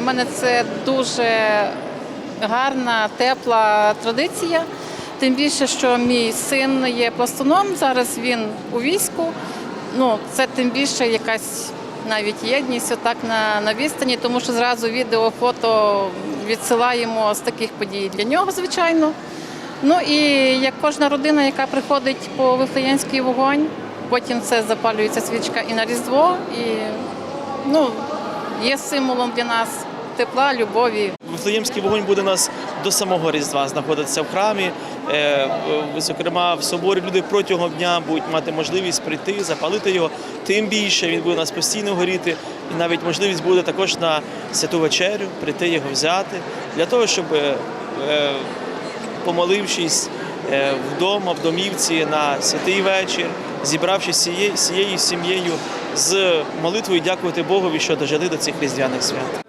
мене це дуже гарна, тепла традиція. Тим більше, що мій син є пластуном, зараз він у війську. Ну, це тим більше якась навіть єдність отак на, на відстані, тому що зразу відео, фото відсилаємо з таких подій для нього, звичайно. Ну і як кожна родина, яка приходить по вифлеємський вогонь, потім це запалюється свічка і на Різдво, і ну, є символом для нас тепла, любові. Вифлеємський вогонь буде нас до самого Різдва знаходитися в храмі. Е, Зокрема, в соборі люди протягом дня будуть мати можливість прийти, запалити його. Тим більше він буде у нас постійно горіти. І навіть можливість буде також на святу вечерю прийти його взяти для того, щоб е, е, помолившись вдома, в домівці на святий вечір, зібравшись всією сім'єю з молитвою, дякувати Богові, що дожили до цих різдвяних свят.